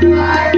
Bye.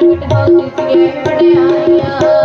ਪ੍ਰਗਟ ਹੋ ਕਿਸੇ ਵਡਿਆਈਆਂ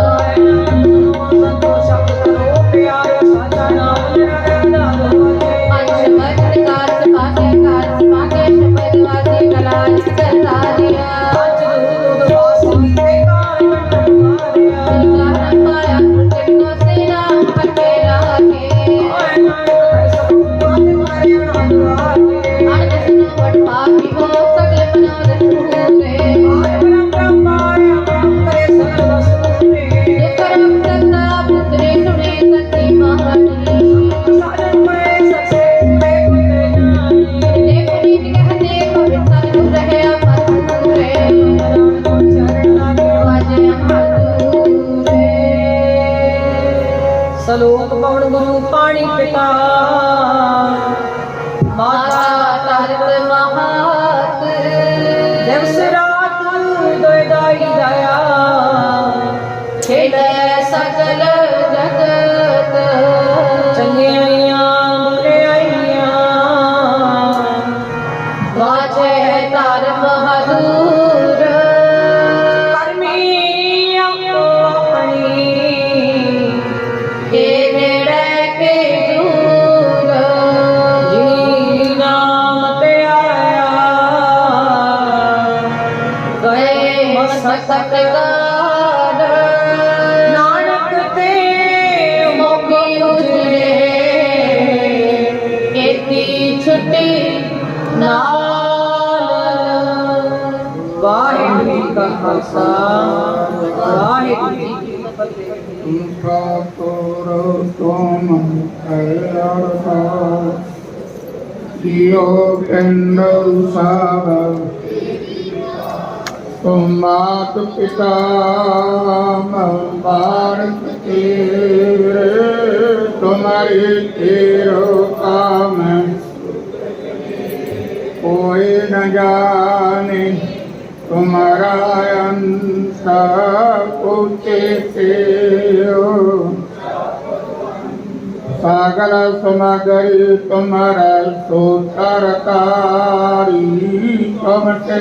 la Dio and Sava ਤੁਮਾਤ ਪਿਤਾ ਮਬਾਰਕ ਤੇਰੇ ਤੁਮਾਰੇ ਤੇਰੋ ਕਾਮ ਕੋਈ ਨਾ ਜਾਣੇ तुम्हारा सागर सुमगर तुमर सुतरकारी कमते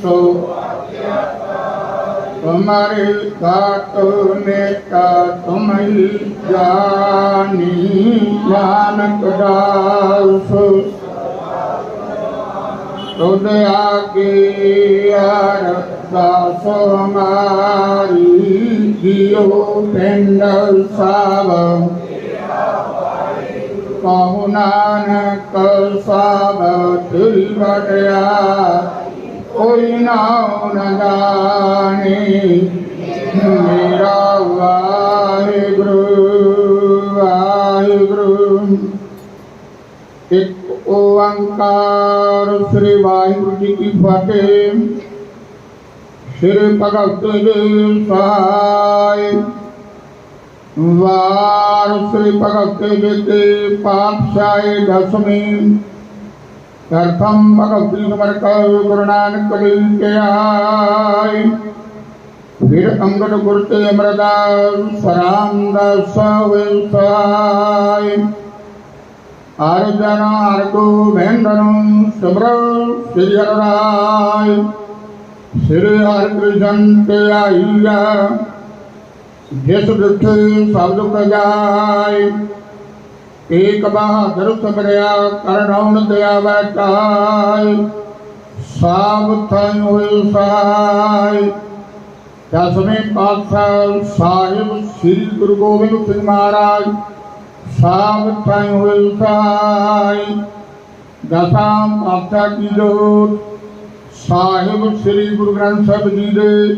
सो तुम्हारे साथ नेता तुम जानी ज्ञान कदासो ਸੁਧ ਆਗੇ ਅਰਦਾਸ ਹਮਾਰੀ ਜਿਉ ਪਿੰਡ ਸਾਬ ਕਹੁ ਨਾਨਕ ਸਾਬ ਦਿਲ ਵਟਿਆ ਕੋਈ ਨਾ ਨਗਾਣੀ ਮੇਰਾ ਵਾਹਿਗੁਰੂ ਵਾਹਿਗੁਰੂ। ਓੰਕਾਰ ਸ੍ਰੀ ਵਾਹਿਗੁਰੂ ਜੀ ਕੀ ਫਤਿਹ। ਸ੍ਰੀ ਭਗਤ ਜੀ ਸਹਾਇ ਵਾਰ ਸ੍ਰੀ ਭਗਤ ਜੀ ਤੇ ਪਾਤਸ਼ਾਹੀ ਦਸਵੇਂ। ਪ੍ਰਥਮ ਭਗਤ ਜੀ ਸਮਰ ਕਉ ਗੁਰੂ ਨਾਨਕ ਦੇਵ ਕੇ ਆਈ ਫਿਰ ਅੰਗਦ ਗੁਰ ਤੇ ਅਮਰਦਾਸ ਸਰਾਮ ਦਾ ਸਵੇ ਸਹਾਇ ਅਰਜਨ ਹਰ ਗੋਬਿੰਦਨ ਸਬਰ ਸ੍ਰੀ ਹਰਿ ਰਾਇ ਸ੍ਰੀ ਹਰਿ ਕ੍ਰਿਸ਼ਨ ਤੇ ਆਈਆ ਜਿਸ ਦੁਖੇ ਸਬਦ ਪ੍ਰਜਾਇ ਏਕ ਬਹਾਦਰ ਸਬਰਿਆ ਕਰਨਉਣ ਦਿਆ ਦਸਵੇਂ ਪਾਤਸ਼ਾਹ ਸਾਹਿਬ ਸ੍ਰੀ ਗੁਰੂ ਗੋਬਿੰਦ ਸਿੰਘ ਮਹਾਰਾਜ ਹੋਇ ਸਹਾਇ ਦਸਾਂ ਪਾਤਸ਼ਾਹ ਕੀ ਜੋਤ। ਸਾਹਿਬ ਸ੍ਰੀ ਗੁਰੂ ਗ੍ਰੰਥ ਸਾਹਿਬ ਜੀ ਦੇ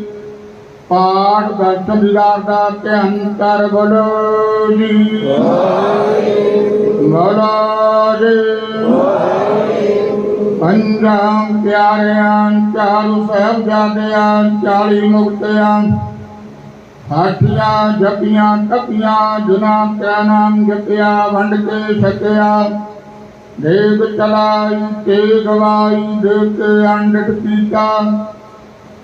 ਪਾਠ ਦਰਸ਼ਨ ਦੀਦਾਰ ਦਾ ਧਿਆਨ ਕਰ ਬੋਲੋ ਜੀ। ਮਹਾਰਾਜ ਪੰਜਾਂ ਪਿਆਰਿਆਂ ਚਾਰੂ ਸਾਹਿਬਜ਼ਾਦਿਆਂ ਚਾਲੀ ਮੁਕਤਿਆਂ ਹਾਠੀਆਂ ਜਪੀਆਂ ਟਪੀਆਂ ਜੁਨਾ ਤੇਰਾ ਨਾਮ ਜਪਿਆ, ਵੰਡ ਕੇ ਛਕਿਆ। ਦੇਵ ਚਲਾਈ ਤੇ ਗਵਾਈ, ਦੇ ਕੇ ਅੰਡਟ ਪੀਤਾ।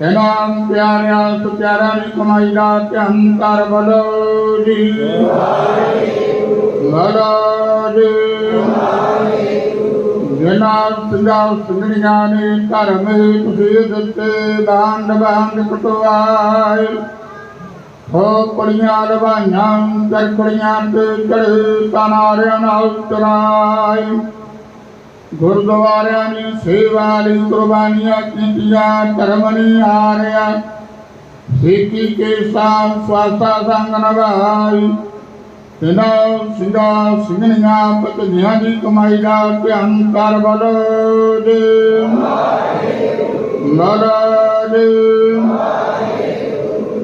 ਇਹਨਾਂ ਪਿਆਰਿਆਂ ਸੁਪਿਆਰਿਆਂ ਦੀ ਕਮਾਈ ਦਾ ਧਿਆਨ ਕਰ ਬਲੋ ਜੀ। ਮਹਾਰਾਜ, ਜਿਨ੍ਹਾਂ ਸਿੰਘਾਂ, ਸਿੰਘਣੀਆਂ ਨੇ ਧਰਮ ਤੁਸੀਂ ਦਿੱਤੇ ਦਾਨ ਦਵਾਨ ਕਟਵਾਏ। ਹੋ ਕੁੜੀਆਂ ਲਵਾਈਆਂ ਕਰ ਕੁੜੀਆਂ ਤੇ ਚੜੇ ਤਨਾਰਿਆਂ ਨਾਲ ਚਰਾਏ ਗੁਰਦੁਆਰਿਆਂ ਦੀ ਸੇਵਾ ਲਈ ਕੁਰਬਾਨੀਆਂ ਕੀਤੀਆਂ, ਧਰਮ ਨਹੀਂ ਹਾਰਿਆ। ਸਿੱਖੀ ਕੇ ਸਾਥ ਸਵਾਸਾ ਸੰਗ ਨਵਾਈ ਤਿਨਾ ਸਿੰਘਾ ਸਿੰਘਣੀਆਂ, ਪਤਨੀਆਂ ਦੀ ਕਮਾਈ ਦਾ ਧਿਆਨ ਕਰ ਬਲੋ ਦੇ। ਮਹਾਰਾਜ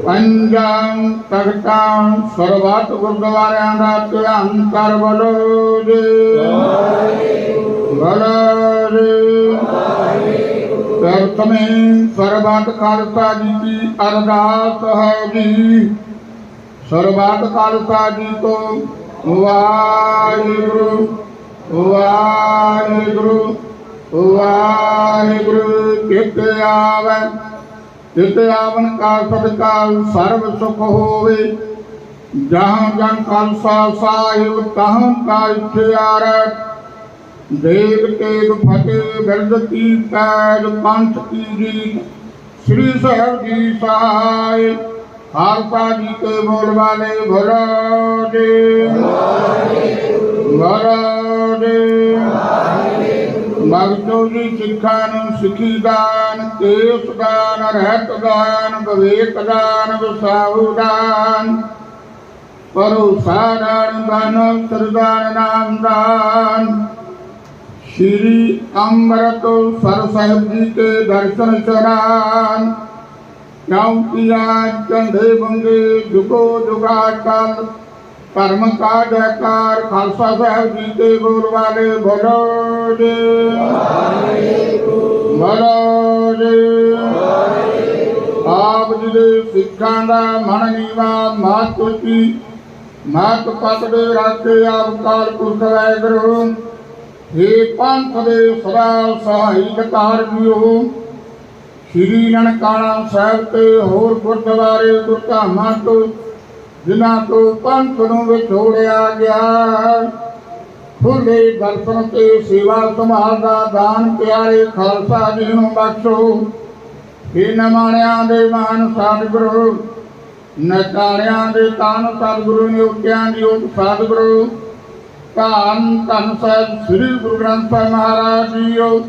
ਪੰਜਾਂ ਤਖਤਾਂ ਸਰਬੱਤ ਗੁਰਦੁਆਰਿਆਂ ਦਾ ਧਿਆਨ ਕਰ ਬਲੋ ਦੇ ਮਹਾਰਾਜ ਪ੍ਰਥਮੇ ਸਰਬੱਤ ਖਾਲਸਾ ਜੀ ਕੀ ਅਰਦਾਸ ਹੈ ਜੀ। ਸਰਬੱਤ ਖਾਲਸਾ ਜੀ ਤੋਂ ਵਾਹਿਗੁਰੂ ਵਾਹਿਗੁਰੂ ਵਾਹਿਗੁਰੂ, ਕਿਤ ਆਵੈ। ਕਿਤ ਆਵਨ ਕਾ ਸਦਕਾ ਸਰਬ ਸੁਖ ਹੋਵੇ। ਜਹਾਂ ਜਨ ਖਾਲਸਾ ਸਾਹਿਬ ਤਹਾਂ ਕਾ ਇਖਿਆਰੈ ਦੇਵ ਤੇਗ ਫਤਿਹ ਬਿਰਦ ਕੀ ਪੈਜ ਪੰਥ ਕੀ ਜੀ ਸ੍ਰੀ ਸਾਹਿਬ ਜੀ ਸਹਾਇ ਖਾਲਸਾ ਜੀ ਕੇ ਬੋਲ ਵਾਲੇ ਭਲਾ ਦੇ ਭਲਾ ਦੇ ਮਗਜੋ ਜੀ ਸਿੱਖਾਂ ਨੂੰ ਸਿੱਖੀ ਦਾਨ ਕੇਸ ਦਾਨ, ਰਹਿਤ ਦਾਨ, ਵਿਵੇਕ ਦਾਨ, ਵਸਾਹੂ ਦਾਨ। ਭਰੋਸਾ ਦਾਨ ਦਾਨ ਸਰਦਾਨ ਨਾਮ ਦਾਨ। ਸ਼੍ਰੀ ਅੰਮ੍ਰਿਤ ਸਰ ਸਾਹਿਬ ਜੀ ਕੇ ਦਰਸ਼ਨ ਚਰਾਨ। ਕਿਉਂਕਿਆ ਚੰਦੇ ਬੰਗੇ ਜੁਗੋ ਜੁਗਾ ਕਲ ਧਰਮ ਕਾ ਜੈਕਾਰ ਖਾਲਸਾ ਸਾਹਿਬ ਜੀ ਦੇ ਬੋਲ ਵਾਲੇ ਬੋਲੋ ਜੀ। ਬੋਲੋ ਜੀ। ਆਪ ਜੀ ਦੇ ਸਿੱਖਾਂ ਦਾ ਮਨ ਨੀਵਾ ਮਾਤ ਉੱਚੀ ਮਾਤ ਪਤ ਦੇ ਰਾਤੇ ਆਪ ਕਾਲ ਪੁਰਖ ਵਾਹਿਗੁਰੂ हे ਪੰਥ ਦੇ ਸਦਾ ਸਹਾਈ ਕਾਰ ਜੀਓ। ਸ਼੍ਰੀ ਨਨਕਾਣਾ ਸਾਹਿਬ ਤੇ ਹੋਰ ਗੁਰਦੁਆਰੇ ਗੁਰਧਾਮਾਂ ਤੋਂ ਜਿਨ੍ਹਾਂ ਤੋਂ ਪੰਥ ਨੂੰ ਵਿਛੋੜਿਆ ਗਿਆ। ਖੁੱਲੇ ਦਰਸ਼ਨ ਤੇ ਸੇਵਾ ਸੰਭਾਲ ਦਾਨ ਪਿਆਰੇ ਖਾਲਸਾ ਜੀ ਨੂੰ ਬਖਸ਼ੋ। हे ਨਮਾਣਿਆਂ ਦੇ ਮਹਾਨ ਸਤਿਗੁਰੂ ਨਚਾਰਿਆਂ ਦੇ ਤਾਨ ਸਤਿਗੁਰੂ ਨਿਉਟਿਆਂ ਦੀ ਉਤ ਸਤਿਗੁਰੂ, ਧੰਨ ਧੰਨ ਸਾਹਿਬ ਸ੍ਰੀ ਗੁਰੂ ਗ੍ਰੰਥ ਸਾਹਿਬ ਮਹਾਰਾਜ ਜੀਓ।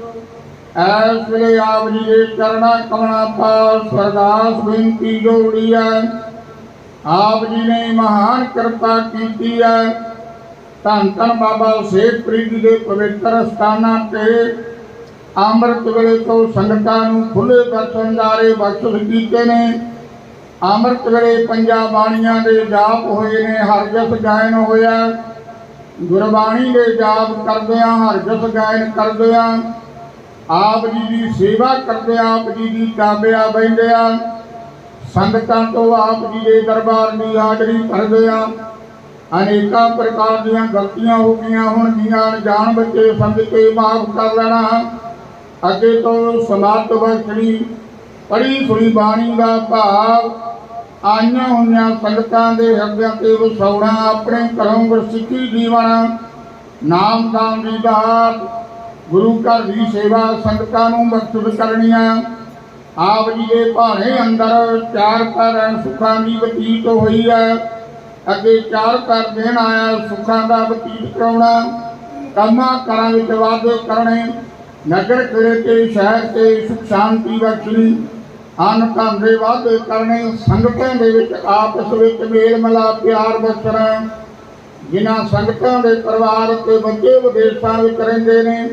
ਐਸ ਵੇਲੇ ਆਪ ਜੀ ਦੇ ਚਰਣਾ ਕਮਣਾ ਪਾਸ ਸਰਦਾਸ ਬੇਨਤੀ ਜੋੜੀ ਹੈ। ਆਪ ਜੀ ਨੇ ਮਹਾਨ ਕਿਰਪਾ ਕੀਤੀ ਹੈ। ਧੰਨ ਧੰਨ ਬਾਬਾ ਸੇਠ ਜੀ ਦੇ ਪਵਿੱਤਰ ਸਥਾਨਾਂ ਤੇ ਅੰਮ੍ਰਿਤ ਵੇਲੇ ਤੋਂ ਸੰਗਤਾਂ ਨੂੰ ਖੁੱਲੇ ਦਰਸ਼ਨ ਦਾਰੇ ਬਖਸ਼ ਕੀਤੇ ਨੇ। ਅੰਮ੍ਰਿਤ ਵੇਲੇ ਪੰਜਾਂ ਬਾਣੀਆਂ ਦੇ ਜਾਪ ਹੋਏ ਨੇ ਹਰਜਸ ਗਾਇਨ ਹੋਇਆ। ਗੁਰਬਾਣੀ ਦੇ ਜਾਪ ਕਰਦਿਆਂ ਹਰਜਸ ਗਾਇਨ ਕਰਦਿਆਂ ਆਪ ਜੀ ਦੀ ਸੇਵਾ ਕਰਦਿਆਂ ਆਪ ਜੀ ਦੀ ਕਾਬਿਆ ਬੈਠਿਆਂ ਸੰਗਤਾਂ ਤੋਂ ਆਪ ਜੀ ਦੇ ਦਰਬਾਰ ਦੀ ਹਾਜ਼ਰੀ ਭਰਦਿਆਂ ਅਨੇਕਾਂ ਪ੍ਰਕਾਰ ਦੀਆਂ ਗਲਤੀਆਂ ਹੋ ਗਈਆਂ ਹੋਣਗੀਆਂ ਜਾਣ ਬੱਚੇ ਸਮਝ ਕੇ ਮਾਫ ਕਰ ਲੈਣਾ। ਅੱਗੇ ਤੋਂ ਸਮਾਪਤ ਵਰਤਣੀ ਪੜੀ ਸੁਣੀ ਬਾਣੀ ਦਾ ਭਾਵ, ਆਈਆਂ ਹੋਈਆਂ ਸੰਗਤਾਂ ਦੇ ਹਿਰਦਿਆਂ ਤੇ ਵਸਾਉਣਾ, ਆਪਣੇ ਘਰੋਂ ਗੁਰਸਿੱਖੀ ਜੀਵਨ ਨਾਮਦਾਨ ਦੀ ਦਾਤ ਗੁਰੂ ਘਰ ਦੀ ਸੇਵਾ ਸੰਗਤਾਂ ਨੂੰ ਮਕਸਦ ਕਰਨੀਆਂ। ਆਪ ਜੀ ਦੇ ਭਾਣੇ ਅੰਦਰ ਚਾਰ ਪੈਰ ਸੁੱਖਾਂ ਦੀ ਬਤੀਤ ਹੋਈ ਹੈ। ਅੱਗੇ ਚਾਰ ਪੈਰ ਦੇਣ ਆਇਆ, ਸੁੱਖਾਂ ਦਾ ਬਤੀਤ ਕਰਾਉਣਾ। ਕੰਮਾਂ ਕਰਾਂ ਵਿੱਚ ਵਾਧੇ ਕਰਨੇ, ਨਗਰ ਕਿਲੇ ਤੇ, ਸ਼ਹਿਰ ਤੇ ਸੁਖ ਸ਼ਾਂਤੀ ਬਖਸ਼ਣੀ। ਅਨ ਧੰਦੇ ਦੇ ਵਾਧੇ ਕਰਨੇ, ਸੰਗਤਾਂ ਦੇ ਵਿੱਚ ਆਪਸ ਵਿੱਚ ਮੇਲ ਮਿਲਾਪ ਪਿਆਰ ਬਖਸ਼ਣਾ। ਜਿਨ੍ਹਾਂ ਸੰਗਤਾਂ ਦੇ ਪਰਿਵਾਰ ਤੇ ਬੱਚੇ ਵਿਦੇਸ਼ਾਂ ਵਿੱਚ ਰਹਿੰਦੇ ਨੇ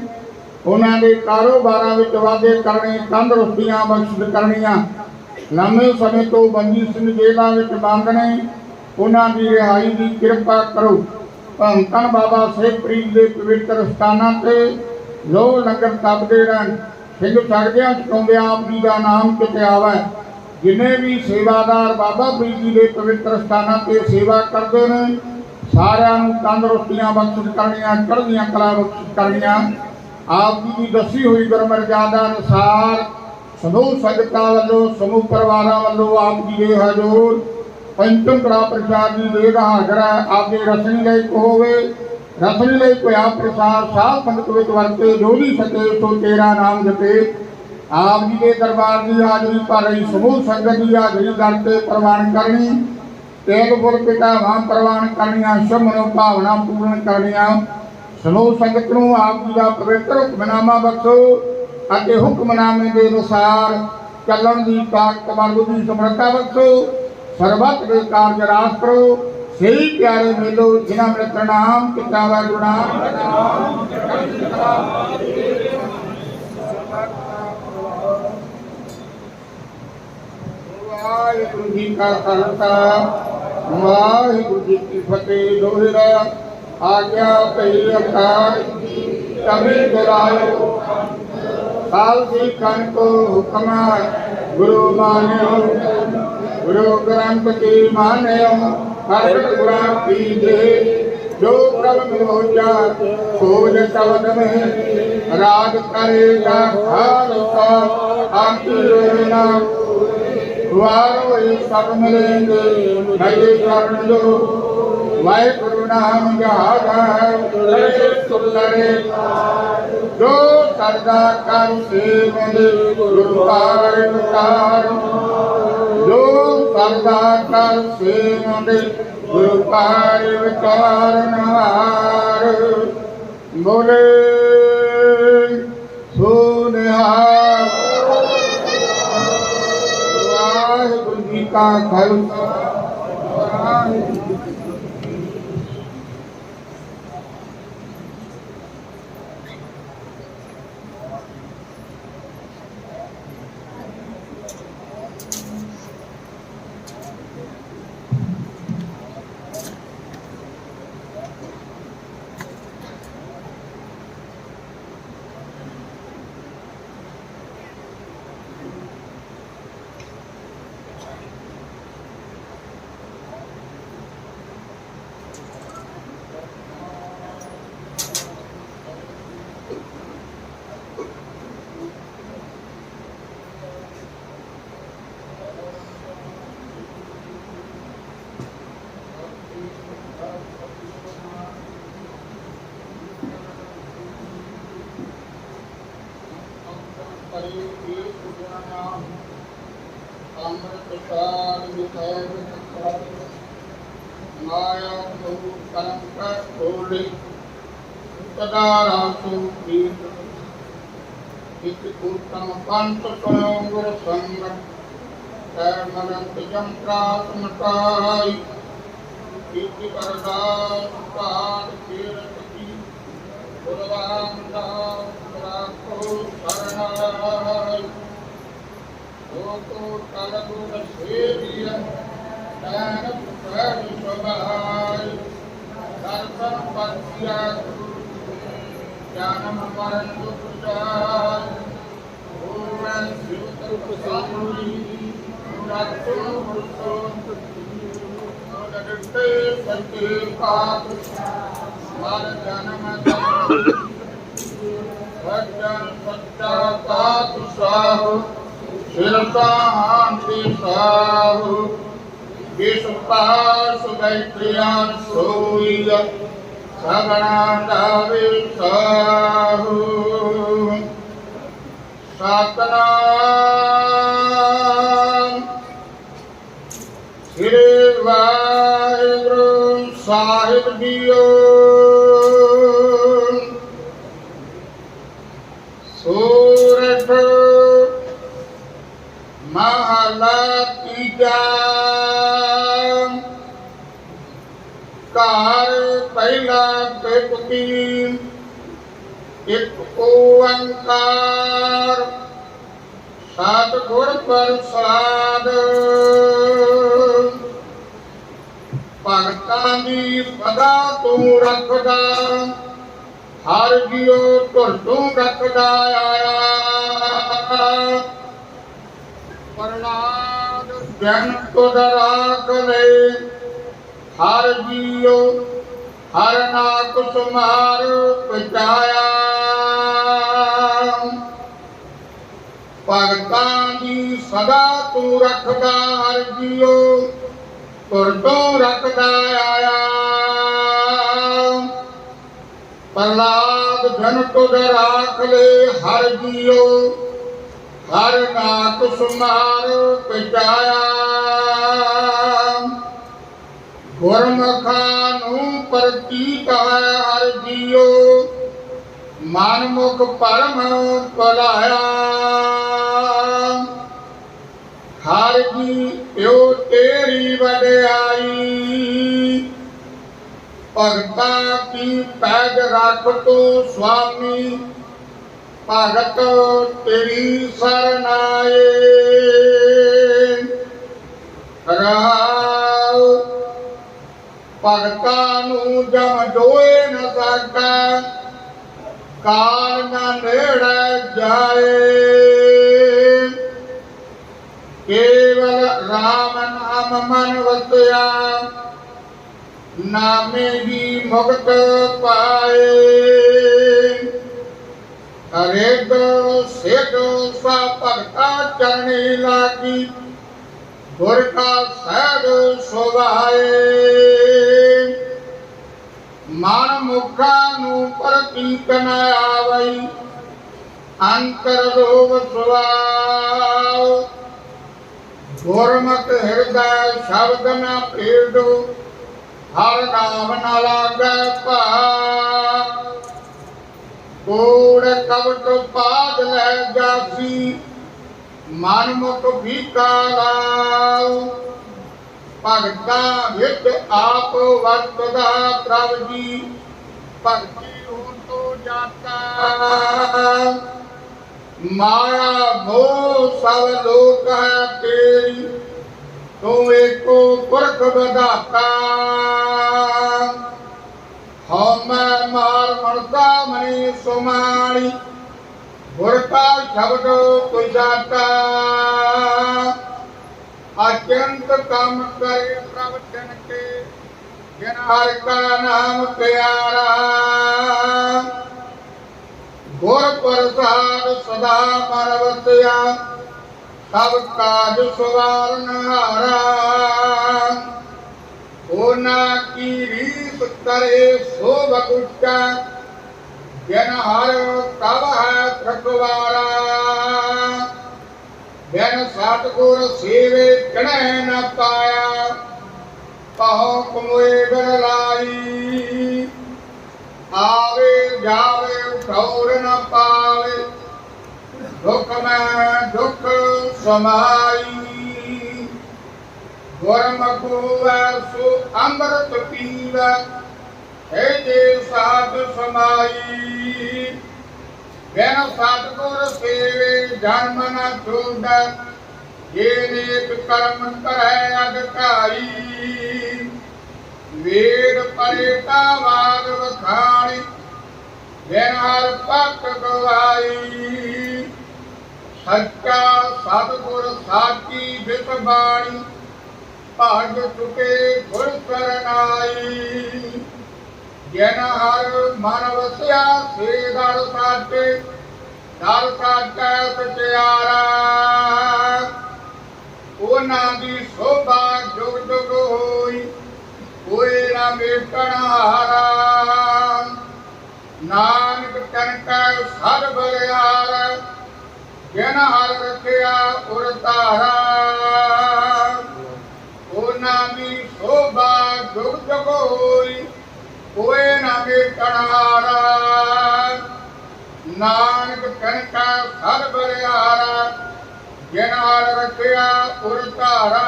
ਉਹਨਾਂ ਦੇ ਕਾਰੋਬਾਰਾਂ ਵਿੱਚ ਵਾਧੇ ਕਰਨੇ, ਤੰਦਰੁਸਤੀਆਂ ਬਖਸ਼ਿਸ਼ ਕਰਨੀਆਂ। ਲੰਮੇ ਸਮੇਂ ਤੋਂ ਬੰਦੀ ਸਿੰਘ ਜੇਲ੍ਹਾਂ ਵਿੱਚ ਬੰਦ ਨੇ। ਉਹਨਾਂ ਦੀ ਰਿਹਾਈ ਦੀ ਕਿਰਪਾ ਕਰੋ। ਧੰਨ ਧੰਨ ਬਾਬਾ ਸੇਖ ਪ੍ਰੀਤ ਦੇ ਪਵਿੱਤਰ ਸਥਾਨਾਂ ਤੇ ਲੋਹ ਲੰਗਰ ਤਪਦੇ ਰਹਿਣ। ਸਿੰਘ ਛੜਦਿਆਂ ਚੁਕਾਉਂਦੇ ਆਪ ਜੀ ਦਾ ਨਾਮ ਕਿਤੇ ਆਵੇ। ਜਿਨੇ ਵੀ ਸੇਵਾਦਾਰ ਬਾਬਾ ਫਰੀਦ ਜੀ ਦੇ ਪਵਿੱਤਰ ਸਥਾਨਾਂ ਤੇ ਸੇਵਾ ਕਰਦੇ ਨੇ, ਸਾਰਿਆਂ ਨੂੰ ਤੰਦਰੁਸਤੀਆਂ ਬਖਸ਼ਿਸ਼ ਕਰਨੀਆਂ, ਚੜ੍ਹਦੀਆਂ ਕਲਾ ਬਖਸ਼ਿਸ਼ ਕਰਨੀਆਂ। ਆਪ ਜੀ ਦੀ ਦੱਸੀ ਹੋਈ ਗੁਰਮਰਜ਼ਾਦਾ ਅਨੁਸਾਰ ਸਮੂਹ ਸੰਗਤਾਂ ਵੱਲੋਂ, ਸਮੂਹ ਪਰਿਵਾਰਾਂ ਵੱਲੋਂ ਆਪ ਜੀ ਦੇ ਹਜ਼ੂਰ ਪੰਚਮ ਕੜਾ ਪ੍ਰਸ਼ਾਦ ਜੀ ਦੇ ਦਾ ਹਾਜ਼ਰ ਹੈ। ਆਪਦੇ ਲਈ ਹੋਵੇ ਰਸਨੀ ਲਈ ਕੋਈ ਆਪ ਪ੍ਰਸਾਦ, ਸਾਧ ਸੰਗਤ ਵਿੱਚ ਵਰਤੇ ਜੋ ਵੀ ਸਕੇ ਸੋ ਤੇਰਾ ਨਾਮ ਜਪੇ। ਆਪ ਜੀ ਦੇ ਦਰਬਾਰ ਦੀ ਹਾਜ਼ਰੀ ਭਰ ਰਹੀ, ਸਮੂਹ ਸੰਗਤ ਦੀ ਹਾਜ਼ਰੀ ਦਰ ਤੇ ਪ੍ਰਵਾਨ ਕਰਨੀ ਤੇਗ ਗੁਰ ਪਿਤਾ ਵਾਂ ਪ੍ਰਵਾਨ ਕਰਨੀਆਂ, ਸ਼ੁਭ ਮਨੋ ਭਾਵਨਾ ਪੂਰਨ ਕਰਨੀਆਂ। ਸਮੂਹ ਸੰਗਤ ਨੂੰ ਆਪ ਜੀ ਦਾ ਪਵਿੱਤਰ ਹੁਕਮਨਾਮਾ ਬਖਸ਼ੋ ਅਤੇ ਹੁਕਮਨਾਮੇ ਦੇ ਅਨੁਸਾਰ ਚੱਲਣ ਦੀ ਤਾਕਤ ਬਲ ਦੀ ਸਮਰੱਥਾ ਬਖਸ਼ੋ, ਸਰਬੱਤ ਦੇ ਕਾਰਜ ਰਾਸ ਕਰੋ। ਸਹੀ ਪਿਆਰੇ ਮੇਲੋ, ਜਿਨ੍ਹਾਂ ਨੇ ਪ੍ਰਣਾਮ ਕੀਤਾ ਵਾ ਗੁਨਾਮ ਵਾਹਿਗੁਰੂ ਜੀ ਕਾ ਖਾਲਸਾ, ਵਾਹਿਗੁਰੂ ਜੀ ਕੀ ਫਤਿਹ ਦੋਹਰਾ ਆਗਿਆ ਭਈ ਅਕਾਲ ਕਬੀ ਦੁਰਾਇਓ ਕਾਲ ਦੀ ਕਨ ਕੋ ਹੁਕਮ ਗੁਰੂ ਮਾਨਿਓ। ਗੁਰੂ ਗ੍ਰੰਥ ਕੀ ਮਾਨਿਓ, ਹਰ ਗੁਰਾਂ ਕੀ ਦੇ। ਜੋ ਪ੍ਰਭ ਮਿਲੋਜਾ ਸੋਜ ਸ਼ਬਦ ਮੇ। ਰਾਗ ਕਰੇਗਾ ਖਾਲਸਾ ਆਖਿਰ ਨਾਮ ਵਾਰੋ ਇਹ ਸਭ ਮਿਲੇਂਗੇ ਨਗੇ ਕਰਨ ਜੋ। ਵਾਹਿਗੁਰੂ ਨਾਮ ਜਹਾਗਾ ਕਰੇ ਸੁਲਰੇ ਜੋ ਸਰਦਾ ਕਰ ਸੇਵਨ ਗੁਰੂ ਕਾਰਜ ਵਿਚਾਰ ਜੋ ਸਰਦਾ ਕਰ ਸੇਵਨ ਗੁਰੂ ਕਾਰਜ ਵਿਚਾਰਨ ਹਾਰ। ਬੋਲੇ ਸੁਨਿਹਾਰ ਵਾਹਿਗੁਰੂ ਜੀ ਕਾ ਖਾਲਸਾ। ਵਾਹਿਗੁਰੂ ਹਰੀ ਕ੍ਰਿਸ਼ਨ ਗੁਣ ਨਾਮ ਅੰਮ੍ਰਿਤ ਸਾਰ ਵਿਖੇ ਮਾਇਆ ਤੋਂ ਕਰਮ ਕਰ ਖੋਲੇ ਸਦਾ ਰਾਸੂ ਪ੍ਰੀਤ ਇਕ ਉਤਮ ਪੰਥ ਕੋਲੋਂ ਗੁਰ ਸੰਗ ਕਰ ਮਨੰਤ ਜੰਤਰਾ ਸਮਟਾਈ ਇਕ ਅਰਦਾਸ ਪਾਠ ਕੀਰਤ ਕੀ ਗੁਰਵਾਨ ਦਾ ਰਾਖੋ ਸਰਨਾਈ ਲੋਕੋ ਕਲਗੁਣ ਸੇਵਿਆ ਦਾਨ ਪੁਕਾਰ ਸੁਭਾਈ ਦਰਸ਼ਨ ਪਰਸਿਆ ਗਿਆਨਮ ਪਰਨ ਦੁਪਚਾਰ ਓਮੈ ਸਿਵ ਤਰੁਪ ਸਾਮੀ ਰਾਤੋ ਮੁਰਤੋ ਨਡਟੇ ਸਤੇ ਪਾਪ ਮਨ ਜਨਮ ਜਨਮ ਵਜਨ ਸੱਚਾ ਤਾਤ ਸਾਹੁ ਸਿਰਤਾ ਹਾੰਤੀ ਸਾਹੁ ਜਿਸ ਪਾਸ ਸੋਈ ਸਗਣਾ ਦਾਵੇ ਸਾਹੁ ਸਤਨਾਮ ਸ੍ਰੀ ਵਾਹਿਗੁਰੂ ਸਾਹਿਬ ਜੀਓ। ਸੂਰਠ ਮਹਲਾ ਤੀਜਾ। ਘਰ ਪਹਿਲਾ ਪਿਪਤੀ ਇੱਕ ਓੰਕਾਰ ਸਤਿਗੁਰ ਪ੍ਰਸਾਦ। ਭਗਤਾਂ ਦੀ ਸਦਾ ਤੂੰ ਰੱਖਦਾ। ਹਰ ਜਿਉ ਤੁਰ ਤੂੰ ਰੱਖਦਾ ਆਇਆ। ਪ੍ਰਲਾਦ ਜਨ ਤੁਧ ਰਾਖ ਲੈ। ਹਰ ਜਿਉ ਹਰ ਨਾਕ ਸੁਮਾਰ ਪਚਾਇਆ ਭਗਤਾਂ ਦੀ ਸਦਾ ਤੂੰ ਰੱਖਦਾ ਹਰ ਜਿਉ ਤੁਰ ਤੂੰ ਰੱਖਦਾ ਆਇਆ। ਪ੍ਰਲਾਦ ਜਨ ਤੁਧ ਰਾਖ ਲੈ, ਹਰ ਜਿਉ, ਹਰ ਨਾਕ ਸੁਮਾਰ ਪਚਾਇਆ ਗੁਰਮਖਾਂ ਨੂੰ ਪ੍ਰਤੀਤ ਹੈ ਹਰ ਜੀਓ ਮਨ ਮੁਖ ਪਰਮ ਭਲਾਇਆ। ਹਰ ਜੀ ਪਿਓ ਤੇਰੀ ਵਡਿਆਈ। ਭਗਤਾਂ ਕੀ ਪੈਜ ਰੱਖ ਤੂੰ ਸੁਆਮੀ? ਭਗਤ ਤੇਰੀ ਸਰਨਾਏ। ਰਾਉ ਭਗਤਾਂ ਨੂੰ ਜਮ ਦੋਏ ਨ ਸਕਾ ਕਾਲ ਨ ਨੇੜੇ ਜਾਏ। ਕੇਵਲ ਰਾਮ ਨਾਮ ਮਨ ਵਸਿਆ। ਨਾਮੇ ਹੀ ਮੁਕਤ ਪਾਏ। ਹਰੇਕ ਸਿੱਧ ਸਾ ਭਗਤਾ ਚਰਣੀ ਲਾਗੀ, ਗੁਰ ਕਾ ਸਹਿਜ ਸੁਭਾਏ। ਮਨ ਮੁਖਾਂ ਨੂੰ ਪ੍ਰਤੀਤ ਨ ਆਵਈ, ਅੰਤਰ ਰੋਗ ਸੁਭਾਉ ਗੁਰਮਤਿ ਹਿਰਦੈ ਸ਼ਬਦ ਨ ਭੇਦੋ ਹਰ ਨਾਮ ਨ ਲਾਗੈ ਭਾ ਕੋੜ ਕਵਟ ਪਾਦ ਲੈ ਜਾਸੀ, ਮਨ ਮੁਖ ਭੀਕਾ ਲਾਉ ਭਗਤਾਂ ਵਿੱਚ ਆਪ ਵਰਤਦਾ ਪ੍ਰਭ ਜੀ, ਭਗਤੀ ਹੋਂ ਤੋ ਜਾਤਾ। ਮਾਇਆ ਮੋਹ ਸਭ ਲੋਕ ਹੈ ਤੇਰੀ ਤੂੰ ਏਕੋ ਪੁਰਖ ਵਿਧਾਤਾ ਹਉ ਮਾਰ ਮਰਦਾ ਮਨੀ ਸੁਮਾਣੀ ਗੁਰ ਕਾ ਸ਼ਬਦ ਤੁਜਾਤਾ ਅਚੰਤ ਕੰਮ ਕਰੇ ਪ੍ਰਭ ਜਨ ਕੇ, ਜਨ ਹਰ ਕਾ ਨਾਮ ਪਿਆਰਾ। ਗੁਰ ਪ੍ਰਸਾਦ ਸਦਾ ਮਨ ਸਭ ਕਾਜ ਸਵਾਰਨ ਹਾਰਾ। ਉਹਨਾਂ ਕੀ ਰੀਸ ਕਰੇ ਸੋ ਬਗੁਟਾ ਜਨ ਹਰ ਤਵ ਹੈ ਪ੍ਰਗਵਾਰਾ ਬਿਨ ਸਤਿਗੁਰ ਸੇਵੇ ਕਣੈ ਨ ਪਾਇਆ, ਕਹੋ ਕਮੋਏ ਬਰਲਾਈ ਆਵੇ ਜਾਵੇ ਠੌਰ ਨਾ ਪਾਵੇ ਦੁਖ ਮੈਂ ਦੁਖ ਸਮਾਈ ਗੁਰਮਖੂ ਐਸੋ ਅੰਮ੍ਰਿਤ ਪੀਵੈ ਹੈ ਜੇ ਸਾਧ ਸਮਾਈ ਬਿਨ ਸਤਿਗੁਰ ਸੇਵੇ ਜਨਮ ਨ ਛੋੜੈ ਜੇ ਨੇਕ ਕਰਮ ਕਰੈ ਅਧਿਕਾਰੀ ਵੇਦ ਪਰੇਤਾ ਵਾਦ ਵਖਾਣੀ ਬਿਨ ਹਰ ਭਗਤ ਗਵਾਈ ਸੱਚਾ ਸਤਿਗੁਰ ਸਾਚੀ ਬਿਤ ਬਾਣੀ। ਭਾਗ ਚੁਕੇ ਗੁਰ ਸਰਨਾਈ। ਜਨ ਹਰ ਮਨ ਵਸਿਆ, ਸੇ ਦਲ ਸਾਚੇ। ਦਲ ਸਾਚਾ ਸਚਿਆਰਾ। ਉਹਨਾਂ ਦੀ ਸੋਭਾ ਜੁਗ ਜੁਗ ਹੋਈ। ਕੋਈ ਨਾ ਮੇਟਣ ਹਾਰਾ। ਨਾਨਕ ਤਨ ਕੈ ਸਰ ਬਲਿਆਰ ਜਿਨ ਹਰ ਰਖਿਆ ਉਰ ਧਾਰਾ। ਉਹਨਾਂ ਦੀ ਸੋਭਾ ਜੁਗ ਜੁਗ ਹੋਈ ਕੋਈ ਨਾ ਮੇਟਣ ਹਾਰਾ। ਨਾਨਕ ਤਨ ਕੈ ਸਰ ਬਲਿਆਰ ਜਿਨ ਹਰ ਰਖਿਆ ਉਰ ਧਾਰਾ।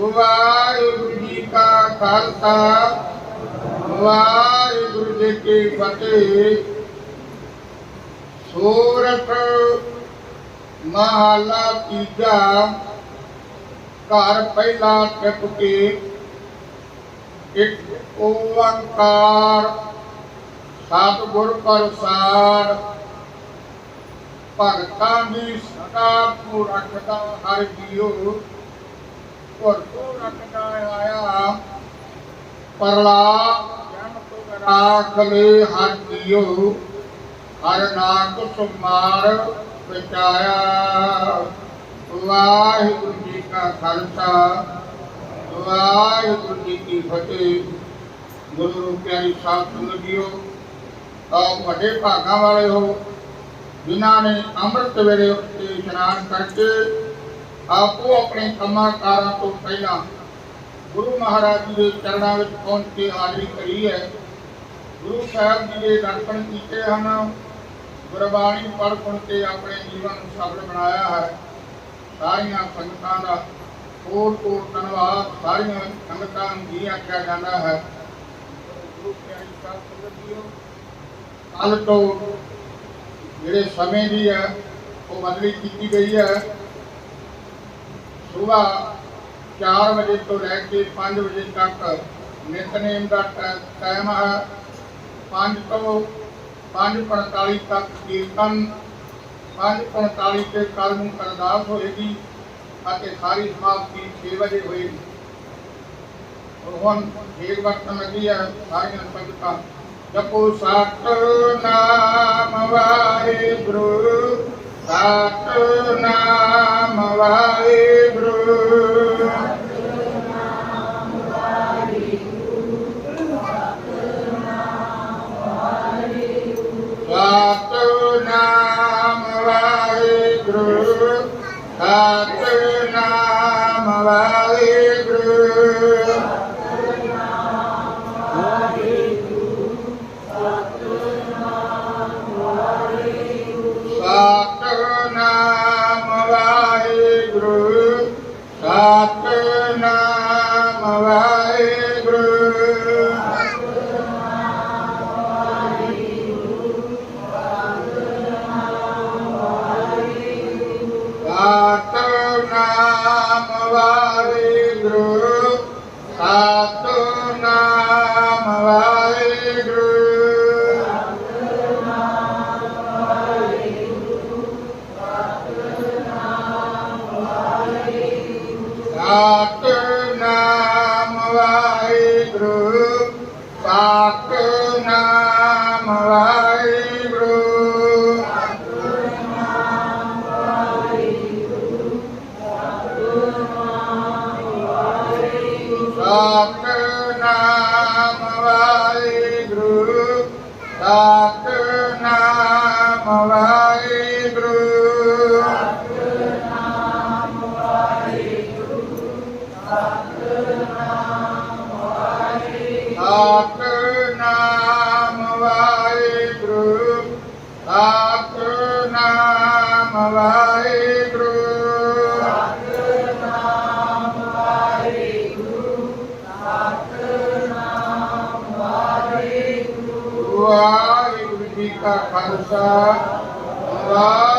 ਵਾਹਿਗੁਰੂ ਜੀ ਕਾ ਖਾਲਸਾ। ਵਾਹਿਗੁਰੂ ਜੀ ਕੀ ਫਤਿਹ। ਸੂਰਤ ਮਹਲਾ ਤੀਜਾ। ਘਰ ਪਹਿਲਾ ਟਿਪ ਕੇ ਇੱਕ ਓੰਕਾਰ। ਸਤਿਗੁਰ ਪ੍ਰਸਾਦ। ਭਗਤਾਂ ਦੀ ਸਦਾ ਨੂੰ ਰੱਖਦਾ ਹਰ ਜੀਉ। ਔਰ ਰੱਖਦਾ ਆਇਆ। ਪਰਲਾ ਜਨ ਹਰ ਜੀਉ ਹਰ ਨਾਮ ਸੁਮਾਰ ਵਿਚਾਇਆ ਵਾਹਿਗੁਰੂ ਜੀ ਕਾ ਖਾਲਸਾ, ਵਾਹਿਗੁਰੂ ਜੀ ਕੀ ਫਤਿਹ। ਗੁਰੂ ਪਿਆਰੀ ਸਾਧ ਸੰਗਤ ਜੀਓ ਆਪ ਵੱਡੇ ਭਾਗਾਂ ਵਾਲੇ ਹੋ, ਜਿਨ੍ਹਾਂ ਨੇ ਅੰਮ੍ਰਿਤ ਵੇਲੇ ਉੱਤੇ ਇਸ਼ਨਾਨ ਕਰਕੇ ਆਪੋ ਆਪਣੇ ਕੰਮਾਂ ਕਾਰਾਂ ਤੋਂ ਪਹਿਲਾਂ ਗੁਰੂ ਮਹਾਰਾਜ ਜੀ ਦੇ ਚਰਨਾਂ ਵਿੱਚ ਪਹੁੰਚ ਕੇ ਹਾਜ਼ਰੀ ਕਰੀ ਹੈ। ਗੁਰੂ ਸਾਹਿਬ ਜੀ ਦੇ ਦਰਸ਼ਨ ਕੀਤੇ ਹਨ। ਗੁਰਬਾਣੀ ਪੜ੍ਹ ਸੁਣ ਕੇ ਆਪਣੇ ਜੀਵਨ ਨੂੰ ਸਫਲ ਬਣਾਇਆ ਹੈ। ਸਾਰੀਆਂ ਸੰਗਤਾਂ ਦਾ ਕੋਟ ਕੋਟ ਧੰਨਵਾਦ। ਸਾਰੀਆਂ ਸੰਗਤਾਂ ਨੂੰ ਜੀ ਆਖਿਆ ਜਾਂਦਾ ਹੈ। ਗੁਰੂ ਪਿਆਰੀ ਸਾਹਿਬ ਸੰਗਤ ਜੀਓ ਕੱਲ ਤੋਂ ਜਿਹੜੇ ਸਮੇਂ ਦੀ ਹੈ, ਉਹ ਬਦਲੀ ਕੀਤੀ ਗਈ ਹੈ। ਸਵੇਰ 4 ਵਜੇ ਤੋਂ ਲੈ ਕੇ 5 ਵਜੇ ਤੱਕ ਨਿਤਨੇਮ ਦਾ ਟੈ- ਟਾਈਮ ਹੈ। ਪੰਜ ਤੋਂ 5:45 ਤੱਕ ਕੀਰਤਨ 5:45 ਤੇ ਕੱਲ ਨੂੰ ਅਰਦਾਸ ਹੋਏਗੀ ਅਤੇ ਸਾਰੀ ਸਮਾਪਤੀ 6 ਵਜੇ ਹੋਏਗੀ। ਹੁਣ ਇੱਕ ਵਕਤ ਲੱਗੀ ਹੈ ਸਾਰੀਆਂ ਸੰਗਤਾਂ। ਜਪੋ ਸਤਨਾਮ ਵਾਹਿਗੁਰੂ ਸਤਨਾਮ ਵਾਹਿਗੁਰੂ। ਸਤਨਾਮ ਵਾਹਿਗੁਰੂ ਸਤਨਾਮ ਵਾਹਿਗੁਰੂ Tá. Tá.